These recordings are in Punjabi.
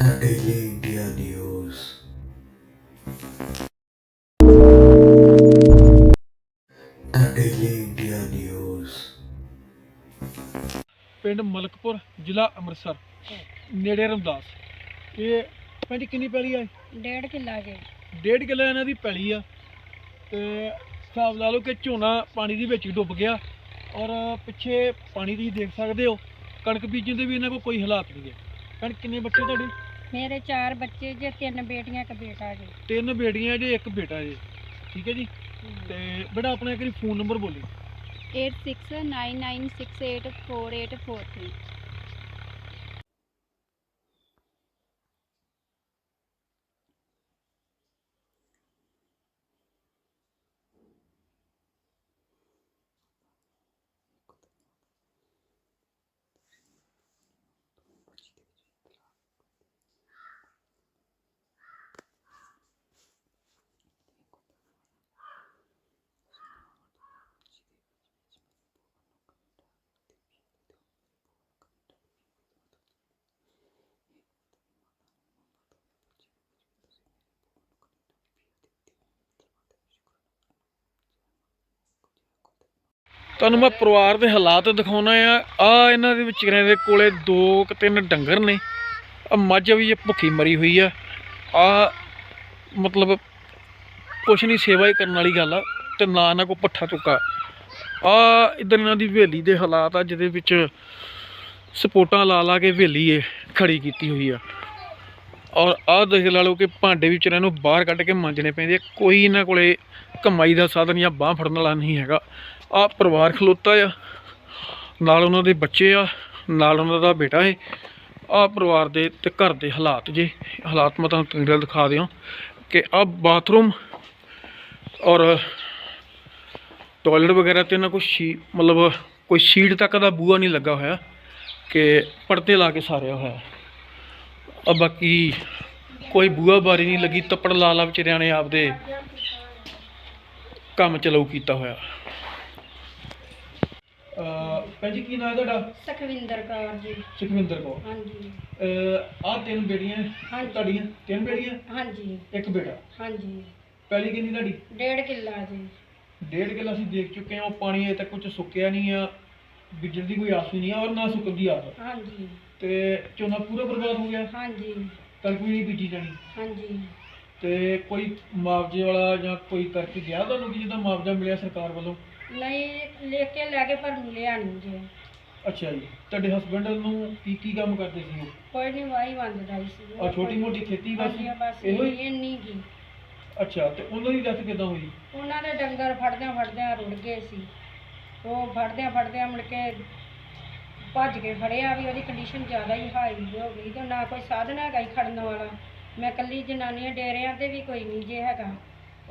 Daily India News. Daily India News. ਪਿੰਡ ਮਲਕਪੁਰ ਜ਼ਿਲ੍ਹਾ ਅੰਮ੍ਰਿਤਸਰ ਨੇੜੇ ਰਮਦਾਸ। ਇਹ ਪਿੰਡ ਕਿੰਨੀ ਪੈਲੀ ਆ ਡੇਢ ਕਿੱਲਾ ਜੇ। ਡੇਢ ਕਿੱਲਾ ਇਹਨਾਂ ਦੀ ਪੈਲੀ ਆ। ਤੇ ਹਿਸਾਬ ਲਾ ਲਓ ਕਿ ਝੋਨਾ ਪਾਣੀ ਦੇ ਵਿੱਚ ਹੀ ਡੁੱਬ ਗਿਆ। ਔਰ ਪਿੱਛੇ ਪਾਣੀ ਤੁਸੀਂ ਦੇਖ ਸਕਦੇ ਹੋ ਕਣਕ ਬੀਜਣ ਦੇ ਵੀ ਇਹਨਾਂ ਕੋਲ ਕੋਈ ਹਾਲਾਤ ਨਹੀਂ ਹੈ। ਕਣਕ ਕਿੰਨੇ ਬੱਚੇ ਤੁਹਾਡੇ? ਮੇਰੇ ਚਾਰ ਬੱਚੇ ਜੇ ਤਿੰਨ ਬੇਟੀਆਂ ਇੱਕ ਬੇਟਾ ਜੇ। ਤਿੰਨ ਬੇੜੀਆਂ ਜੇ ਇੱਕ ਬੇਟਾ ਜੇ। ਠੀਕ ਹੈ ਜੀ? ਤੇ ਬੇਟਾ ਆਪਣਾ ਇੱਕ ਵਾਰੀ ਫੋਨ ਨੰਬਰ ਬੋਲੀ 8699684843 ਤੁਹਾਨੂੰ ਮੈਂ ਪਰਿਵਾਰ ਦੇ ਹਾਲਾਤ ਦਿਖਾਉਣਾ ਆ। ਆ ਇਹਨਾਂ ਦੇ ਵਿਚਾਰਿਆਂ ਦੇ ਕੋਲੇ ਦੋ ਕਿ ਤਿੰਨ ਡੰਗਰ ਨੇ। ਆ ਮੱਝ ਵੀ ਇਹ ਭੁੱਖੀ ਮਰੀ ਹੋਈ ਆ। ਆ ਮਤਲਬ ਕੁਛ ਨਹੀਂ, ਸੇਵਾ ਹੀ ਕਰਨ ਵਾਲੀ ਗੱਲ ਆ ਤੇ ਨਾ ਇਹਨਾਂ ਕੋ ਪੱਠਾ ਚੁੱਕਾ ਆ ਇਧਰ ਇਹਨਾਂ ਦੀ ਹਵੇਲੀ ਦੇ ਹਾਲਾਤ ਆ, ਜਿਹਦੇ ਵਿੱਚ ਸਪੋਟਾਂ ਲਾ ਲਾ ਕੇ ਹਵੇਲੀ ਇਹ ਖੜੀ ਕੀਤੀ ਹੋਈ ਆ। ਔਰ ਆਹ ਦੇਖ ਲਾ ਲਓ ਕਿ ਭਾਂਡੇ ਵੀ ਵਿਚਾਰਿਆਂ ਨੂੰ ਬਾਹਰ ਕੱਢ ਕੇ ਮਾਂਜਣੇ ਪੈਂਦੇ ਆ। ਕੋਈ ਇਹਨਾਂ ਕੋਲੇ ਕਮਾਈ ਦਾ ਸਾਧਨ ਜਾਂ ਬਾਹ ਫੜਨ ਵਾਲਾ ਨਹੀਂ ਹੈਗਾ। ਆ ਪਰਿਵਾਰ ਖਲੋਤਾ ਆ। ਨਾਲ ਉਹਨਾਂ ਦੇ ਬੱਚੇ ਆ, ਨਾਲ ਉਹਨਾਂ ਦਾ ਬੇਟਾ ਹੈ ਆ ਪਰਿਵਾਰ ਦੇ ਤੇ ਘਰ ਦੇ ਹਾਲਾਤ ਜੇ। ਹਾਲਾਤ ਮੈਂ ਤੁਹਾਨੂੰ ਤੰਗਲ ਦਿਖਾ ਦਿਆਂ। ਕਿ ਆ ਬਾਥਰੂਮ ਔਰ ਟਾਇਲਟ ਵਗੈਰਾ ਤੇ ਨਾ ਕੋਈ ਸ਼ੀ, ਮਤਲਬ ਕੋਈ ਸ਼ੀਟ ਤੱਕ ਦਾ ਬੂਹਾ ਨਹੀਂ ਲੱਗਾ ਹੋਇਆ ਕਿ ਪਰਦੇ ਲਾ ਕੇ ਸਾਰਿਆ ਹੋਇਆ। ਆ ਬਾਕੀ ਕੋਈ ਬੂਹਾ ਬਾਰੀ ਨਹੀਂ ਲੱਗੀ, ਤੱਪੜ ਲਾ ਲਾ ਵਿਚਾਰਿਆਂ ਨੇ ਆਪਦੇ ਕੰਮ ਚਲਾਉ ਕੀਤਾ ਹੋਇਆ। ਅ ਭਾਜੀ ਕੀ ਨਾਮ ਹੈ ਤੁਹਾਡਾ? ਸੁਖਵਿੰਦਰ ਕੌਰ ਜੀ। ਸੁਖਵਿੰਦਰ ਕੌਰ। ਹਾਂਜੀ। ਆ ਤਿੰਨ ਬੇੜੀਆਂ ਹਾਂਜੀ। ਤੁਹਾਡੀਆਂ? ਤਿੰਨ ਬੇੜੀਆਂ ਹਾਂਜੀ। ਇੱਕ ਬੇਟਾ? ਹਾਂਜੀ। ਪਹਿਲੀ ਕਿੰਨੀ ਤੁਹਾਡੀ? ਡੇਢ ਕਿੱਲਾ ਜੀ। ਡੇਢ ਕਿੱਲਾ ਅਸੀਂ ਦੇਖ ਚੁੱਕੇ ਹਾਂ ਉਹ ਪਾਣੀ ਅਜੇ ਤੱਕ ਕੁਝ ਸੁੱਕਿਆ ਨਹੀਂ ਆ ਬੀਜਣ ਦੀ ਕੋਈ ਆਸ ਵੀ ਨਹੀਂ ਆ ਔਰ ਨਾ ਸੁੱਕਣ ਦੀ ਆਸ ਆ। ਹਾਂਜੀ। ਤੇ ਝੋਨਾ ਪੂਰਾ ਬਰਬਾਦ ਹੋ ਗਿਆ? ਹਾਂਜੀ। ਕਣਕ ਵੀ ਨਹੀਂ ਬੀਜੀ ਜਾਣੀ। ਹਾਂਜੀ। ਤੇ ਕੋਈ ਮੁਆਵਜ਼ੇ ਵਾਲਾ ਜਾਂ ਕੋਈ ਕਰਕੇ ਗਿਆ ਤੁਹਾਨੂੰ ਕਿ ਜਿੱਦਾਂ ਮੁਆਵਜ਼ਾ ਮਿਲਿਆ ਸਰਕਾਰ ਵੱਲੋਂ? ਨਹੀਂ ਲੈ ਕੇ ਲੈ ਕੇ ਪਰ ਮਿਲਿਆ ਨਹੀਂ ਜੀ। ਅੱਛਾ ਜੀ। ਤੁਹਾਡੇ ਹਸਬੰਡ ਨੂੰ ਕੀ ਕੀ ਕੰਮ ਕਰਦੇ ਸੀ ਉਹ? ਕੋਈ ਨਹੀਂ ਵਾਹੀ ਬੰਦ ਰਹੀ ਸੀ। ਆ ਛੋਟੀ ਮੋਟੀ ਖੇਤੀ ਬਸ? ਹਾਂਜੀ ਬਸ ਇਹੋ ਹੀ? ਇਹ ਨਹੀਂ ਗੀ। ਅੱਛਾ ਤੇ ਉਹਨਾਂ ਦੀ ਡੈਥ ਕਿੱਦਾਂ ਹੋਈ? ਉਹਨਾਂ ਦੇ ਡੰਗਰ ਫੜਦਿਆਂ ਫੜਦਿਆਂ ਰੁੜ ਗਏ ਸੀ। ਉਹ ਫੜਦਿਆਂ ਫੜਦਿਆਂ ਮੁੜ ਕੇ ਭੱਜ ਕੇ ਫੜਿਆ ਵੀ ਉਹਦੀ ਕੰਡੀਸ਼ਨ ਜ਼ਿਆਦਾ ਹੀ ਹਾਈ ਹੋ ਗਈ ਤੇ ਨਾ ਕੋਈ ਸਾਧਨ ਹੈਗਾ ਹੀ ਖੜਨ ਵਾਲਾ। ਮੈਂ ਕੱਲੀ ਜਨਾਨੀ ਆ ਡੇਰਿਆਂ ਤੇ ਵੀ ਕੋਈ ਨਹੀਂ ਜੇ ਹੈਗਾ।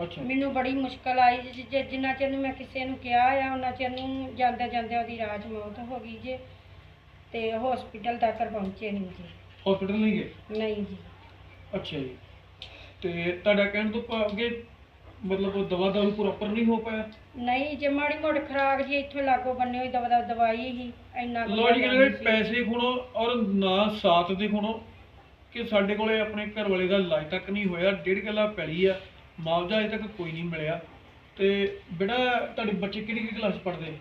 ਅੱਛਾ। ਮੈਨੂੰ ਬੜੀ ਮੁਸ਼ਕਲ ਆਈ ਜਿ- ਜਿ- ਜਿੰਨਾ ਚਿਰ ਨੂੰ ਮੈਂ ਕਿਸੇ ਨੂੰ ਕਿਹਾ ਆ ਉਹਨਾਂ ਚਿਰ ਨੂੰ ਜਾਂਦੇ ਜਾਂਦੇ ਉਹਦੀ ਰਾਜ ਮੌਤ ਹੋ ਗਈ ਜੇ ਤੇ ਹਸਪੀਟਲ ਤੱਕ ਪਹੁੰਚੇ ਨਹੀਂ ਜੀ। ਹਸਪੀਟਲ ਨਹੀਂ ਗਏ? ਨਹੀਂ ਜੀ। ਅੱਛਾ ਜੀ। ਤੇ ਤੁਹਾਡਾ ਕਹਿਣ ਤੋਂ ਭਾਵ ਕਿ ਮਤਲਬ ਉਹ ਦਵਾ ਦਾਰੂ ਪ੍ਰੋਪਰ ਨਹੀਂ ਹੋ ਪਾਇਆ? ਨਹੀਂ ਜੇ ਮਾੜੀ ਮੋੜ ਖਰਾਕ ਜੀ ਇੱਥੋਂ ਲਾਗੋ ਬੰਨੇ ਹੋਈ ਦਵਾ ਦਵਾਈ ਹੀ ਇੰਨਾ ਕੁ ਲੋ ਜੀ ਲਿਆਂਦੀ ਕਹਿੰਦੇ। ਪੈਸੇ ਖੁਣੋ ਔਰ ਨਾ ਸਾਥ ਦੇ ਖੁਣੋ ਕਿ ਸਾਡੇ ਕੋਲੇ ਆਪਣੇ ਘਰ ਵਾਲੇ ਦਾ ਇਲਾਜ ਤੱਕ ਨਹੀਂ ਹੋਇਆ ਡੇਢ ਕਿੱਲਾ ਪੈਲੀ ਆ। ਮੁਆਵਜ਼ਾ ਅਜੇ ਤੱਕ ਕੋਈ ਨਹੀਂ ਮਿਲਿਆ। ਤੇ ਬੇਟਾ ਤੁਹਾਡੇ ਬੱਚੇ ਕਿਹੜੀ ਕਿਹੜੀ ਕਲਾਸ ਪੜ੍ਹਦੇ?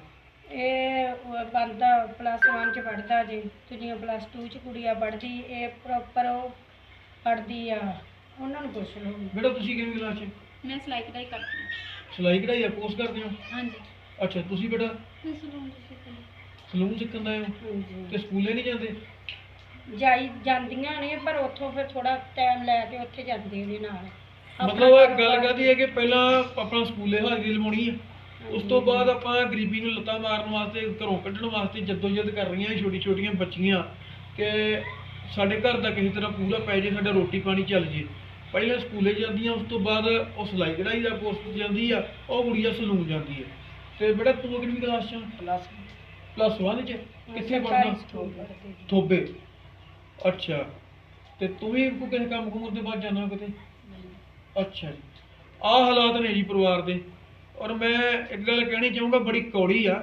ਇਹ ਬੰਦਾ ਪਲੱਸ 1 ਚ ਪੜਦਾ ਜੀ। ਦੂਜੀਆਂ ਪਲੱਸ 2 ਚ ਕੁੜੀਆਂ ਪੜਦੀ ਇਹ ਪ੍ਰੋਪਰ ਉਹ ਪੜਦੀ ਆ। ਉਹਨਾਂ ਨੂੰ ਪੁੱਛ ਲਓ। ਬੇਟਾ ਤੁਸੀਂ ਕਿਹੜੀ ਕਲਾਸ 'ਚ? ਮੈਂ ਸਿਲਾਈ ਕਢਾਈ ਕਰਦੀ ਸਿਲਾਈ ਕਢਾਈ ਆ ਕੋਰਸ ਕਰਦੇ ਹੋ? ਹਾਂਜੀ। ਅੱਛਾ ਤੁਸੀਂ ਬੇਟਾ? ਮੈਂ ਸਲੂਨ ਸਲੂਨ ਸਿੱਖਣ ਦਾ ਹੋ? ਹਾਂਜੀ। ਤੇ ਸਕੂਲੇ ਨਹੀਂ ਜਾਂਦੇ? ਜਾਈ ਜਾਂਦੀਆਂ ਨੇ ਪਰ ਉੱਥੋਂ ਫਿਰ ਥੋੜਾ ਟਾਈਮ ਲੈ ਕੇ ਉੱਥੇ ਜਾਂਦੇ ਉਹਦੇ ਨਾਲ। ਮਤਲਬ ਇਹ ਗੱਲ ਕਰਦੀ ਹੈ ਕਿ ਪਹਿਲਾਂ ਆਪਣਾ ਸਕੂਲੇ ਹਾਜ਼ਰੀ ਲਵਾਉਣੀ ਹੈ ਉਸ ਤੋਂ ਬਾਅਦ ਆਪਾਂ ਗਰੀਬੀ ਨੂੰ ਲੱਤਾਂ ਮਾਰਨ ਵਾਸਤੇ ਘਰੋਂ ਕੱਢਣ ਵਾਸਤੇ ਜਦੋਜਦ ਕਰ ਰਹੀਆਂ ਛੋਟੀ ਛੋਟੀਆਂ ਬੱਚੀਆਂ। ਕਿ ਸਾਡੇ ਘਰ ਦਾ ਕਿਸੇ ਤਰ੍ਹਾਂ ਪੂਰਾ ਪੈ ਜੇ ਸਾਡਾ ਰੋਟੀ ਪਾਣੀ ਚੱਲ ਜੇ। ਪਹਿਲਾਂ ਸਕੂਲੇ ਜਾਂਦੀਆਂ ਉਸ ਤੋਂ ਬਾਅਦ ਉਹ ਸਿਲਾਈ ਕਢਾਈ ਦਾ ਕੋਰਸ ਜਾਂਦੀ ਆ ਉਹ ਗੁੜੀਆ ਸਲੂਨ ਜਾਂਦੀ ਹੈ ਤੇ ਬੇਟਾ ਤੂੰ ਕਿਹੜੀ ਕਲਾਸ ਚ ਪਲੱਸ ਪਲੱਸ 1 ਚ? ਕਿੱਥੇ ਜੀ। ਥੋਬੇ। ਅੱਛਾ। ਤੇ ਤੂੰ ਵੀ ਕੋਈ ਕਿਸੇ ਕੰਮ ਕੁਮ ਦੇ ਬਾਅਦ ਜਾਣਾ ਕਿਤੇ? ਅੱਛਾ ਜੀ। ਆਹ ਹਾਲਾਤ ਨੇ ਜੀ ਪਰਿਵਾਰ ਦੇ। ਔਰ ਮੈਂ ਇੱਕ ਗੱਲ ਕਹਿਣੀ ਚਾਹੂੰਗਾ ਬੜੀ ਕੌੜੀ ਆ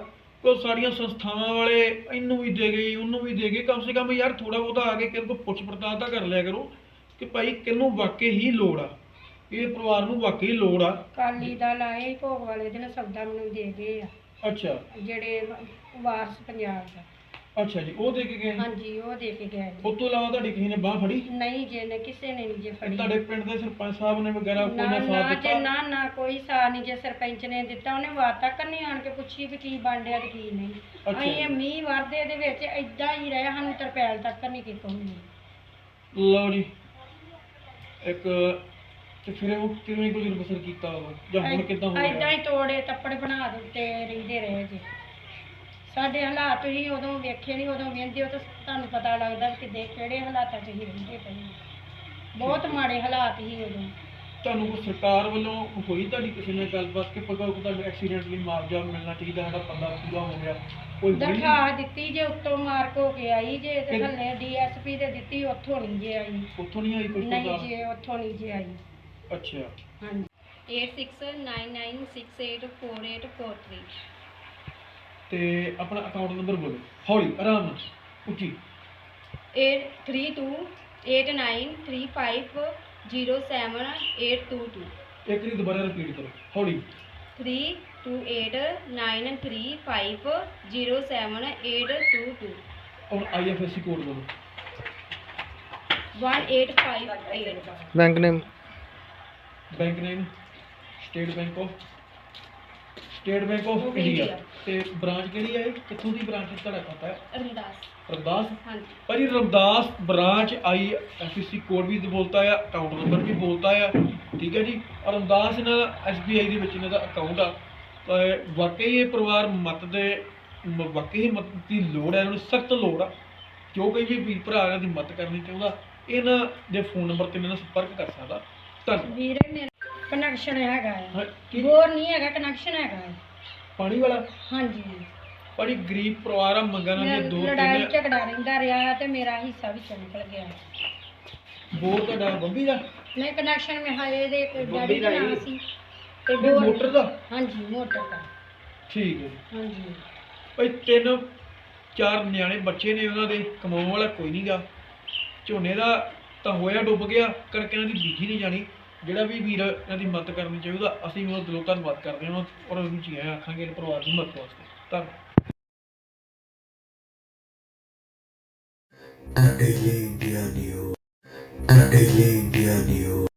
ਕੋ ਸਾਰੀਆਂ ਸੰਸਥਾਵਾਂ ਵਾਲੇ ਇਹਨੂੰ ਵੀ ਦੇ ਗਏ ਉਹਨੂੰ ਵੀ ਦੇ ਗਏ। ਕਮ ਸੇ ਕਮ ਯਾਰ ਥੋੜਾ ਬਹੁਤਾ ਆ ਕੇ ਕਿਹਦੇ ਕੋ ਪੁੱਛ ਪੜਤਾਲ ਤਾਂ ਕਰ ਲਿਆ ਕਰੋ ਕਿ ਭਾਈ ਕਿਹਨੂੰ ਵਾਕਈ ਹੀ ਲੋੜ ਆ। ਇਹ ਪਰਿਵਾਰ ਨੂੰ ਵਾਕਈ ਲੋੜ ਆ। ਕਾਲੀ ਦਾ ਲਾਏ ਭੋਗ ਵਾਲੇ ਦਿਨ ਸੌਦਾ ਮੈਨੂੰ ਦੇ ਗਏ ਆ। ਅੱਛਾ। ਜਿਹੜੇ ਵਾਰਸ ਪੰਜਾਬ ਦਾ। ਅੱਛਾ ਜੀ ਉਹ ਦੇ ਕੇ ਗਏ ਹਾਂਜੀ ਉਹ ਦੇ ਕੇ ਗਿਆ ਜੀ ਉਸ ਤੋਂ ਇਲਾਵਾ ਤੁਹਾਡੀ ਕਿਸੇ ਨੇ ਬਾਹ ਫੜੀ? ਨਹੀਂ ਜੇ ਨੇ ਕਿਸੇ ਨੇ ਨਹੀਂ ਜੇ ਫੜੀ। ਤੁਹਾਡੇ ਪਿੰਡ ਦੇ ਸਰਪੰਚ ਸਾਹਿਬ ਨੇ ਵਗੈਰਾ ਕੋਈ ਨਾ ਨਾ ਨਾ ਸਾਥ ਜੇ ਦਿੱਤਾ ਨਾ ਨਾ ਕੋਈ ਸਾਰ ਨਹੀਂ ਜੇ ਸਰਪੰਚ ਨੇ ਦਿੱਤਾ। ਉਹਨੇ ਬਾਤ ਤੱਕ ਨਹੀਂ ਆਣ ਕੇ ਪੁੱਛੀ ਵੀ ਕੀ ਬਣ ਡਿਆ ਤੇ ਕੀ ਨਹੀਂ। ਅੱਛਾ ਅਸੀਂ। ਇਹ ਮੀਂਹ ਵਰਦੇ ਦੇ ਵਿੱਚ ਏਦਾਂ ਹੀ ਰਹੇ ਸਾਨੂੰ ਤਰਪੈਲ ਤੱਕ ਨਹੀਂ ਕੀਤਾ ਉਹਨੇ ਲਓ ਜੀ ਇੱਕ ਤੇ ਫਿਰ ਉਹ ਕਿਵੇਂ ਕੁਝ ਬਸਰ ਕੀਤਾ ਉਹ ਜਾਂ ਹੁਣ ਕਿਦਾਂ ਹੋ ਰਿਹਾ? ਹੀ ਤੋੜੇ ਤੱਪੜ ਬਣਾ ਦਿੱਤੇ ਰਹਿੰਦੇ ਰਹੇ ਜੀ। ਸਾਡੇ ਹਾਲਾਤ ਹੀ ਉਦੋਂ ਵੇਖੇ ਨਹੀਂ ਉਦੋਂ ਵੇਂਦੇ ਹੋ ਤਾਂ ਤੁਹਾਨੂੰ ਪਤਾ ਲੱਗਦਾ ਕਿ ਕਿਤੇ ਕਿਹੜੇ ਹਾਲਾਤਾਂ 'ਚ ਹੀ ਰਹਿੰਦੇ ਪਏ ਹਾਂ। ਬਹੁਤ ਮਾੜੇ ਹਾਲਾਤ ਹੀ ਉਦੋਂ। ਤੁਹਾਨੂੰ ਕੋਈ ਸਰਕਾਰ ਵੱਲੋਂ ਹੋਈ ਤੁਹਾਡੀ ਕਿਸੇ ਨਾਲ ਗੱਲਬਾਤ ਕਿ ਪਤਾ ਕੋਈ ਤੁਹਾਨੂੰ ਐਕਸੀਡੈਂਟ ਲਈ ਮੁਆਵਜ਼ਾ ਮਿਲਣਾ ਚਾਹੀਦਾ ਸਾਡਾ ਬੰਦਾ ਪੂਰਾ ਹੋ ਗਿਆ? ਕੋਈ ਹੋਈ? ਦਰਖਾਸਤ ਦਿੱਤੀ ਜੇ ਉੱਤੋਂ ਮਾਰਕ ਹੋ ਕੇ ਆਈ ਜੇ ਤੇ ਕਿ- ਥੱਲੇ ਡੀਐਸਪੀ ਦੇ ਦਿੱਤੀ ਉੱਥੋਂ ਨਹੀਂ ਜੇ ਆਈ। ਉੱਥੋਂ ਨਹੀਂ ਆਈ ਕੋਈ ਨਹੀਂ ਸਰਕਾਰ ਜੇ ਉੱਥੋਂ ਨਹੀਂ ਜੇ ਆਈ। ਅੱਛਾ। ਹਾਂਜੀ। 8699684843 ਤੇ ਆਪਣਾ ਅਕਾਊਂਟ ਨੰਬਰ ਬੋਲੋ। ਹੌਲੀ ਆਰਾਮ ਨਾਲ। ਉੱਚੀ। 832895078222 ਇੱਕ ਵਾਰੀ ਦੁਬਾਰਾ ਰਿਪੀਟ ਕਰੋ। ਹੌਲੀ। 322895078222 ਹੁਣ ਆਈਐਫਐਸਸੀ ਕੋਡ ਬੋਲੋ। 1858 bank name bank name State Bank of State Bank of India. ਤੇ ਬ੍ਰਾਂਚ ਕਿਹੜੀ ਹੈ ਇਹ? ਕਿੱਥੋਂ ਦੀ ਬ੍ਰਾਂਚ ਤੁਹਾਡਾ ਖਾਤਾ ਹੈ? ਰਮਦਾਸ ਰਮਦਾਸ ਹਾਂਜੀ। ਭਾਜੀ Ramdas branch IFSC code ਵੀ ਬੋਲਤਾ ਆ ਅਕਾਊਂਟ ਨੰਬਰ ਵੀ ਬੋਲਤਾ ਆ ਠੀਕ ਹੈ ਜੀ? ਔਰ ਰਮਦਾਸ ਇਹਨਾਂ ਦਾ ਐਸਬੀਆਈ ਦੇ ਵਿੱਚ ਇਹਨਾਂ ਦਾ ਅਕਾਊਂਟ ਆ। ਤਾਂ ਇਹ ਵਾਕਈ ਇਹ ਪਰਿਵਾਰ ਮਤ ਦੇ ਮ- ਵਾਕਈ ਮਤ ਦੀ ਲੋੜ ਹੈ ਇਹਨਾਂ ਨੂੰ ਸਖਤ ਲੋੜ ਆ। ਜੋ ਕੋਈ ਵੀ ਵੀਰ ਭਰਾ ਇਹਨਾਂ ਦੀ ਮਦਦ ਕਰਨੀ ਚਾਹੁੰਦਾ ਇਹਨਾਂ ਦੇ ਫੋਨ ਨੰਬਰ ਤੇ ਇਹਨਾਂ ਨਾਲ ਸੰਪਰਕ ਕਰ ਸਕਦਾ। ਧੰਨਵਾਦ। ਵੀਰੇ ਮੇਰਾ ਕਨੈਕਸ਼ਨ ਹੈਗਾ ਹੈ ਹਾਂ, ਕੀ ਬੋਰ ਨਹੀਂ ਹੈਗਾ ਕਨੈਕਸ਼ਨ ਹੈਗਾ ਹੈ ਪਾਣੀ ਵਾਲਾ? ਹਾਂਜੀ। ਬੜੀ ਗਰੀਬ ਪਰਿਵਾਰ ਆ ਮੰਗਾਂ ਨਾਲ ਮੇਰਾ ਦੋ ਲੜਾਈ ਤਿੰਨ ਝਗੜਾ ਰਹਿੰਦਾ ਰਿਹਾ ਤੇ ਮੇਰਾ ਹਿੱਸਾ ਵਿੱਚ ਨਿਕਲ ਗਿਆ। ਬੋਰ ਤੁਹਾਡਾ ਬੰਬੀ ਦਾ? ਨਹੀਂ ਕਨੈਕਸ਼ਨ ਮੈਂ ਹਾਏ ਦੇ ਡੈਡੀ ਦਾ ਸੀ। ਤੇ ਬੋਰ ਮੋਟਰ ਦਾ? ਹਾਂਜੀ ਮੋਟਰ ਦਾ। ਠੀਕ ਹੈ। ਹਾਂਜੀ। ਭਾਈ ਤਿੰਨ ਚਾਰ ਨਿਆਣੇ ਬੱਚੇ ਨੇ ਉਹਨਾਂ ਦੇ ਕਮਾਉਣ ਵਾਲਾ ਕੋਈ ਨਹੀਂਗਾ ਝੋਨੇ ਦਾ ਤਾਂ ਹੋਇਆ ਡੁੱਬ ਗਿਆ ਕਣਕ ਦੀ ਬੀਜੀ ਨਹੀਂ ਜਾਣੀ। ਜਿਹੜਾ ਵੀ ਵੀਰ ਇਹਨਾਂ ਦੀ ਮਦਦ ਕਰਨੀ ਚਾਹੀਦਾ, ਅਸੀਂ ਉਹ ਦਿਲੋਂ ਧੰਨਵਾਦ ਕਰਦੇ ਹਾਂ ਔਰ ਉਹਨੂੰ ਜੀ ਆਖਾਂਗੇ ਇਹ ਪਰਿਵਾਰ ਦੀ ਮਦਦ ਵਾਸਤੇ ਧੰਨਵਾਦ The Daily India News. The Daily India News.